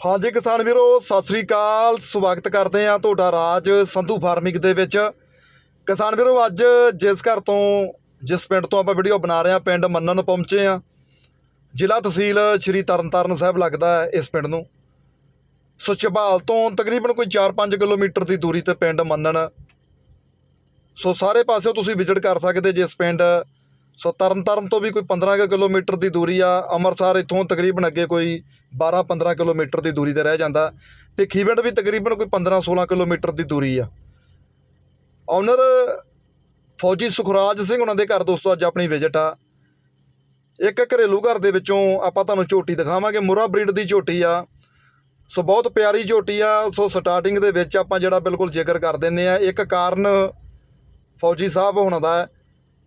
ਹਾਂਜੀ ਕਿਸਾਨ ਵੀਰੋ, ਸਤਿ ਸ੍ਰੀ ਅਕਾਲ। ਸਵਾਗਤ ਕਰਦੇ ਆ ਤੁਹਾਡਾ ਰਾਜ ਸੰਧੂ ਫਾਰਮਿੰਗ ਦੇ ਵਿੱਚ। ਕਿਸਾਨ ਵੀਰੋ, ਅੱਜ ਜਿਸ ਘਰ ਤੋਂ, ਜਿਸ ਪਿੰਡ ਤੋਂ ਆਪਾਂ ਵੀਡੀਓ ਬਣਾ ਰਹੇ ਆ ਪਿੰਡ ਮੰਨਣ ਪਹੁੰਚੇ ਆ ਜ਼ਿਲ੍ਹਾ ਤਹਿਸੀਲ ਸ਼੍ਰੀ ਤਰਨਤਾਰਨ ਸਾਹਿਬ ਲੱਗਦਾ ਹੈ ਇਸ ਪਿੰਡ ਨੂੰ। ਸੋ ਚਬਾਲ ਤੋਂ ਤਕਰੀਬਨ ਕੋਈ 4-5 ਕਿਲੋਮੀਟਰ ਦੀ ਦੂਰੀ ਤੇ ਪਿੰਡ ਮੰਨਣ। ਸੋ ਸਾਰੇ ਪਾਸਿਓਂ ਤੁਸੀਂ ਵਿਜ਼ਿਟ ਕਰ ਸਕਦੇ ਜਿਸ ਪਿੰਡ ਸੋ ਤਰਨਤਾਰਨ ਤੋਂ ਵੀ ਕੋਈ 15 ਕੁ ਕਿਲੋਮੀਟਰ ਦੀ ਦੂਰੀ ਆ, ਅੰਮ੍ਰਿਤਸਰ ਇੱਥੋਂ ਤਕਰੀਬਨ ਅੱਗੇ ਕੋਈ 12-15 ਕਿਲੋਮੀਟਰ ਦੀ ਦੂਰੀ ਤੇ ਰਹਿ ਜਾਂਦਾ। ਭਿੱਖੀਵਿੰਡ ਵੀ ਤਕਰੀਬਨ ਕੋਈ 15-16 ਕਿਲੋਮੀਟਰ ਦੀ ਦੂਰੀ ਆ। ਓਨਰ ਫੌਜੀ ਸੁਖਰਾਜ ਸਿੰਘ ਉਹਨਾਂ ਦੇ ਘਰ ਦੋਸਤੋ, ਅੱਜ ਆਪਣੀ ਵਿਜ਼ਿਟ ਆ। ਇੱਕ ਘਰੇਲੂ ਘਰ ਦੇ ਵਿੱਚੋਂ ਆਪਾਂ ਤੁਹਾਨੂੰ ਝੋਟੀ ਦਿਖਾਵਾਂਗੇ। ਮੁਰਾ ਬਰੀਡ ਦੀ ਝੋਟੀ ਆ। ਸੋ ਬਹੁਤ ਪਿਆਰੀ ਝੋਟੀ ਆ। ਸੋ ਸਟਾਰਟਿੰਗ ਦੇ ਵਿੱਚ ਆਪਾਂ ਜਿਹੜਾ ਬਿਲਕੁਲ ਜ਼ਿਕਰ ਕਰ ਦਿੰਨੇ ਆ। ਇੱਕ ਕਾਰਨ ਫੌਜੀ ਸਾਹਿਬ ਹੋਣਾ ਦਾ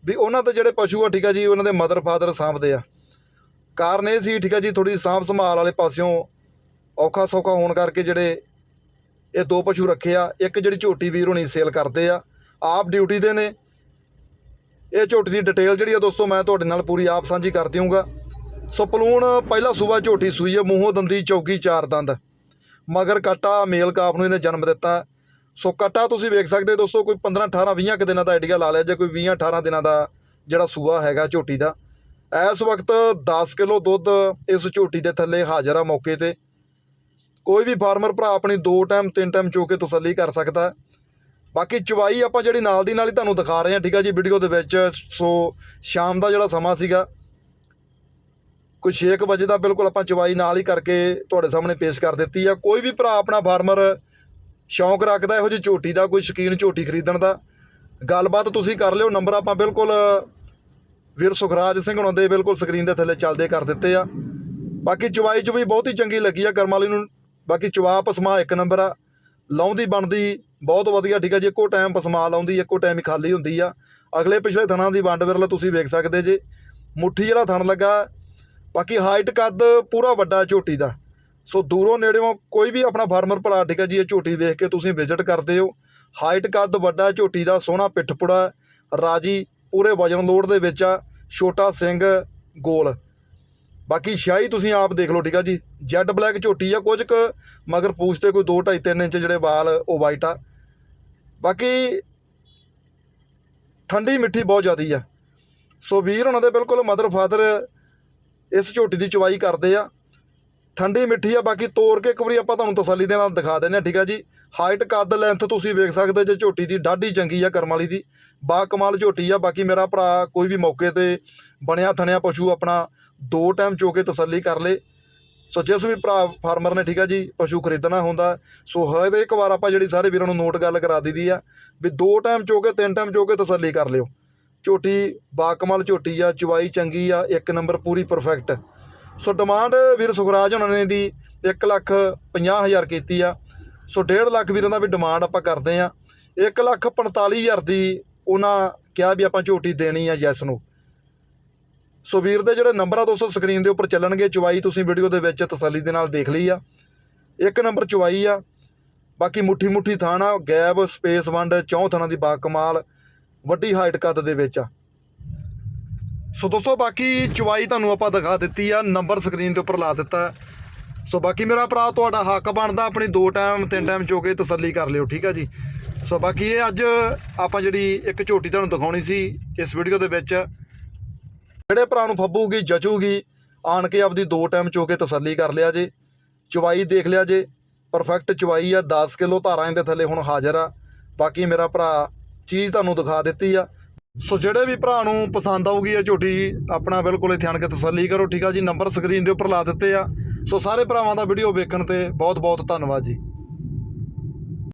ਵੀ ਉਹਨਾਂ ਦੇ ਜਿਹੜੇ ਪਸ਼ੂ ਆ, ਠੀਕ ਆ ਜੀ, ਉਹਨਾਂ ਦੇ ਮਦਰ ਫਾਦਰ ਸਾਂਭਦੇ ਆ। ਕਾਰਨ ਇਹ ਸੀ, ਠੀਕ ਆ ਜੀ ਥੋੜੀ ਸਾਂਭ ਸੰਭਾਲ ਵਾਲੇ ਪਾਸਿਓਂ ਔਖਾ ਸੌਖਾ ਹੋਣ ਕਰਕੇ ਜਿਹੜੇ ਇਹ ਦੋ ਪਸ਼ੂ ਰੱਖੇ ਆ, ਇੱਕ ਜਿਹੜੀ ਝੋਟੀ ਵੀਰ ਹੋਣੀ ਸੇਲ ਕਰਦੇ ਆ, ਆਪ ਡਿਊਟੀ ਦੇ ਨੇ। ਇਹ ਝੋਟੀ ਦੀ ਡਿਟੇਲ ਜਿਹੜੀ ਆ ਦੋਸਤੋ, ਮੈਂ ਤੁਹਾਡੇ ਨਾਲ ਪੂਰੀ ਆਪ ਸਾਂਝੀ ਕਰ ਦਿਆਂਗਾ ਸੋ ਪਲੂਣ ਪਹਿਲਾ ਸੂਬਾ ਝੋਟੀ ਸੂਈ ਹੈ ਮੂੰਹੋਂ ਦੰਦੀ ਚੌਕੀ ਚਾਰ ਦੰਦ। ਮਗਰ ਕਾਟਾ, ਮੇਲ ਕਾਫ ਨੂੰ ਇਹਨੇ ਜਨਮ ਦਿੱਤਾ। ਸੋ ਕਟਾ ਤੁਸੀਂ ਵੇਖ ਸਕਦੇ ਦੋਸਤੋ, ਕੋਈ 15 18 20 ਕੁ ਦਿਨਾਂ ਦਾ ਆਈਡੀਆ ਲਾ ਲਿਆ, ਜੇ ਕੋਈ 20 18 ਦਿਨਾਂ ਦਾ ਜਿਹੜਾ ਸੂਆ ਹੈਗਾ ਝੋਟੀ ਦਾ। ਇਸ ਵਕਤ 10 ਕਿਲੋ ਦੁੱਧ ਇਸ ਝੋਟੀ ਦੇ ਥੱਲੇ ਹਾਜ਼ਰ ਆ ਮੌਕੇ ਤੇ। ਕੋਈ ਵੀ ਫਾਰਮਰ ਭਰਾ ਆਪਣੀ ਦੋ ਟਾਈਮ, ਤਿੰਨ ਟਾਈਮ ਚੋ ਕੇ ਤਸੱਲੀ ਕਰ ਸਕਦਾ। ਬਾਕੀ ਚਵਾਈ ਆਪਾਂ ਜਿਹੜੀ ਨਾਲ ਦੀ ਨਾਲ ਹੀ ਤੁਹਾਨੂੰ ਦਿਖਾ ਰਹੇ ਹਾਂ, ਠੀਕ ਆ ਜੀ, ਵੀਡੀਓ ਦੇ ਵਿੱਚ। ਸੋ ਸ਼ਾਮ ਦਾ ਜਿਹੜਾ ਸਮਾਂ ਸੀਗਾ, ਕੋਈ 6 ਵਜੇ ਦਾ ਬਿਲਕੁਲ ਆਪਾਂ ਚਵਾਈ ਨਾਲ ਹੀ ਕਰਕੇ ਤੁਹਾਡੇ ਸਾਹਮਣੇ ਪੇਸ਼ ਕਰ ਦਿੱਤੀ ਆ। ਕੋਈ ਵੀ ਭਰਾ ਆਪਣਾ ਫਾਰਮਰ ਸ਼ੌਂਕ ਰੱਖਦਾ ਇਹੋ ਜਿਹੀ ਝੋਟੀ ਦਾ, ਕੋਈ ਸ਼ਕੀਨ ਝੋਟੀ ਖਰੀਦਣ ਦਾ। ਗੱਲਬਾਤ ਤੁਸੀਂ ਕਰ ਲਿਓ, ਨੰਬਰ ਆਪਾਂ ਬਿਲਕੁਲ, ਵੀਰ ਸੁਖਰਾਜ ਸਿੰਘ ਹੁਣਾਂ ਦੇ ਬਿਲਕੁਲ ਸਕਰੀਨ ਦੇ ਥੱਲੇ ਚੱਲਦੇ ਕਰ ਦਿੱਤੇ ਆ। ਬਾਕੀ ਚਵਾਈ ਚ ਵੀ ਬਹੁਤ ਹੀ ਚੰਗੀ ਲੱਗੀ ਆ ਕਰਮ ਵਾਲੀ ਨੂੰ। ਬਾਕੀ ਚਵਾ ਪਸਮਾ ਇੱਕ ਨੰਬਰ ਆ। ਲਾਉਂਦੀ ਬਣਦੀ ਬਹੁਤ ਵਧੀਆ, ਠੀਕ ਆ ਜੀ, ਇੱਕੋ ਟਾਈਮ ਪਸਮਾ ਲਾਉਂਦੀ, ਇੱਕੋ ਟਾਈਮ ਹੀ ਖਾਲੀ ਹੁੰਦੀ ਆ। ਅਗਲੇ ਪਿਛਲੇ ਥਣਾਂ ਦੀ ਵੰਡ ਵਿਰਲਾ ਤੁਸੀਂ ਵੇਖ ਸਕਦੇ ਜੇ। ਮੁੱਠੀ ਜਿਹੜਾ ਥਣ ਲੱਗਾ, ਬਾਕੀ ਹਾਈਟ ਕੱਦ ਪੂਰਾ ਵੱਡਾ ਝੋਟੀ ਦਾ। ਸੋ ਦੂਰੋਂ ਨੇੜਿਓਂ ਕੋਈ ਵੀ ਆਪਣਾ ਫਾਰਮਰ ਭਰਾ, ਠੀਕ ਹੈ ਜੀ, ਇਹ ਝੋਟੀ ਵੇਖ ਕੇ ਤੁਸੀਂ ਵਿਜ਼ਿਟ ਕਰਦੇ ਹੋ। ਹਾਈਟ ਕੱਦ ਵੱਡਾ ਝੋਟੀ ਦਾ ਸੋਹਣਾ ਪਿੱਠਪੁੜਾ ਰਾਜੀ ਪੂਰੇ ਵਜਨ ਲੋਡ ਦੇ ਵਿੱਚ ਆ, ਛੋਟਾ ਸਿੰਘ ਗੋਲ। ਬਾਕੀ ਸ਼ਾਹੀ ਤੁਸੀਂ ਆਪ ਦੇਖ ਲਓ, ਠੀਕ ਆ ਜੀ ਜੈਡ ਬਲੈਕ ਝੋਟੀ ਆ ਕੁਝ ਕੁ, ਮਗਰ ਪੂਛ ਤੇ ਕੋਈ 2 2.5 3 ਇੰਚ ਜਿਹੜੇ ਵਾਲ ਉਹ ਵਾਈਟ ਆ। ਬਾਕੀ ਠੰਡੀ ਮਿੱਠੀ ਬਹੁਤ ਜ਼ਿਆਦੀ ਆ। ਸੋ ਵੀਰ ਉਹਨਾਂ ਦੇ ਬਿਲਕੁਲ ਮਦਰ ਫਾਦਰ ਇਸ ਝੋਟੀ ਦੀ ਚਵਾਈ ਕਰਦੇ ਆ। ਠੰਡੀ ਮਿੱਠੀ ਆ, ਬਾਕੀ ਤੋੜ ਕੇ ਇੱਕ ਵਾਰੀ ਆਪਾਂ ਤੁਹਾਨੂੰ ਤਸੱਲੀ ਦੇ ਨਾਲ ਦਿਖਾ ਦਿੰਦੇ ਆ ਠੀਕ ਆ ਜੀ? ਹਾਈਟ ਕੱਦ ਲੈਂਥ ਤੁਸੀਂ ਵੇਖ ਸਕਦੇ ਜੇ ਝੋਟੀ ਦੀ, ਡਾਢੀ ਚੰਗੀ ਆ ਕਰਮ ਵਾਲੀ ਦੀ। ਬਾ ਕਮਾਲ ਝੋਟੀ ਆ, ਬਾਕੀ ਮੇਰਾ ਭਰਾ ਕੋਈ ਵੀ ਮੌਕੇ ਤੇ ਬਣਿਆ, ਥਣਿਆ ਪਸ਼ੂ ਆਪਣਾ ਦੋ ਟਾਈਮ ਚੋ ਕੇ ਤਸੱਲੀ ਕਰ ਲੇ। ਸੋ ਜਿਸ ਵੀ ਭਰਾ ਫਾਰਮਰ ਨੇ, ਠੀਕ ਆ ਜੀ, ਪਸ਼ੂ ਖਰੀਦਣਾ ਹੁੰਦਾ, ਸੋ ਹਰ ਇੱਕ ਵਾਰ ਆਪਾਂ ਜਿਹੜੀ ਸਾਰੇ ਵੀਰਾਂ ਨੂੰ ਨੋਟ ਗੱਲ ਕਰਾ ਦਿੱਤੀ ਆ, ਵੀ ਦੋ ਟਾਈਮ ਚੋ ਕੇ, ਤਿੰਨ ਟਾਈਮ ਚੋ ਕੇ ਤਸੱਲੀ ਕਰ ਲਿਓ। ਝੋਟੀ ਬਾਕਮਾਲ ਝੋਟੀ ਆ ਚਵਾਈ ਚੰਗੀ ਆ, ਇੱਕ ਨੰਬਰ ਪੂਰੀ ਪਰਫੈਕਟ ਸੋ ਡਿਮਾਂਡ ਵੀਰ ਸੁਖਰਾਜ ਉਹਨਾਂ ਨੇ ਦੀ 1 ਲੱਖ 50 ਹਜ਼ਾਰ ਕੀਤੀ ਆ। ਸੋ 1.5 ਲੱਖ ਵੀਰਾਂ ਦਾ ਵੀ ਡਿਮਾਂਡ ਆਪਾਂ ਕਰਦੇ ਆ। 1 ਲੱਖ 45 ਹਜ਼ਾਰ ਦੀ ਉਹਨਾਂ ਕਿਹਾ ਵੀ ਆਪਾਂ ਝੋਟੀ ਦੇਣੀ ਆ ਜੈਸ ਨੂੰ ਸੋ ਵੀਰ ਦੇ ਜਿਹੜੇ ਨੰਬਰ ਆ ਦੋਸਤੋ ਸਕਰੀਨ ਦੇ ਉੱਪਰ ਚੱਲਣਗੇ। ਚਵਾਈ ਤੁਸੀਂ ਵੀਡੀਓ ਦੇ ਵਿੱਚ ਤਸੱਲੀ ਦੇ ਨਾਲ ਦੇਖ ਲਈ ਆ। ਇੱਕ ਨੰਬਰ ਚਵਾਈ ਆ। ਬਾਕੀ ਮੁੱਠੀ ਮੁੱਠੀ ਥਾਣਾ ਗੈਬ ਸਪੇਸ ਵੰਡ ਚੌਂ ਥਾਣਾ ਦੀ ਬਾ ਕਮਾਲ ਵੱਡੀ ਹਾਈਟ ਕੱਦ ਦੇ ਵਿੱਚ ਆ। ਸੋ ਦੋਸਤੋ, ਬਾਕੀ ਚਵਾਈ ਤੁਹਾਨੂੰ ਆਪਾਂ ਦਿਖਾ ਦਿੱਤੀ ਆ, ਨੰਬਰ ਸਕਰੀਨ ਦੇ ਉੱਪਰ ਲਾ ਦਿੱਤਾ। ਸੋ ਬਾਕੀ ਮੇਰਾ ਭਰਾ, ਤੁਹਾਡਾ ਹੱਕ ਬਣਦਾ ਆਪਣੀ ਦੋ ਟਾਈਮ ਤਿੰਨ ਟਾਈਮ ਚੋ ਕੇ ਤਸੱਲੀ ਕਰ ਲਿਓ, ਠੀਕ ਆ ਜੀ? ਸੋ ਬਾਕੀ ਇਹ ਅੱਜ ਆਪਾਂ ਜਿਹੜੀ ਇੱਕ ਝੋਟੀ ਤੁਹਾਨੂੰ ਦਿਖਾਉਣੀ ਸੀ, ਇਸ ਵੀਡੀਓ ਦੇ ਵਿੱਚ। ਜਿਹੜੇ ਭਰਾ ਨੂੰ ਫੱਬੂਗੀ, ਜਚੂਗੀ, ਆਣ ਕੇ ਆਪਦੀ ਦੋ ਟਾਈਮ ਚੋ ਕੇ ਤਸੱਲੀ ਕਰ ਲਿਆ ਜੇ। ਚਵਾਈ ਦੇਖ ਲਿਆ ਜੇ ਪਰਫੈਕਟ ਚਵਾਈ ਆ 10 ਕਿਲੋ ਧਾਰਾਂ ਦੇ ਥੱਲੇ ਹੁਣ ਹਾਜ਼ਰ ਆ। ਬਾਕੀ ਮੇਰਾ ਭਰਾ ਚੀਜ਼ ਤੁਹਾਨੂੰ ਦਿਖਾ ਦਿੱਤੀ ਆ। ਸੋ ਜਿਹੜੇ ਵੀ ਭਰਾ ਨੂੰ ਪਸੰਦ ਆਊਗੀ ਇਹ ਝੋਟੀ, ਆਪਣਾ ਬਿਲਕੁਲ ਇੱਥੇ ਆਣ ਕੇ ਤਸੱਲੀ ਕਰੋ, ਠੀਕ ਆ ਜੀ? ਨੰਬਰ ਸਕਰੀਨ ਦੇ ਉੱਪਰ ਲਾ ਦਿੱਤੇ ਆ। ਸੋ ਸਾਰੇ ਭਰਾਵਾਂ ਦਾ ਵੀਡੀਓ ਵੇਖਣ ਤੇ ਬਹੁਤ ਬਹੁਤ ਧੰਨਵਾਦ ਜੀ।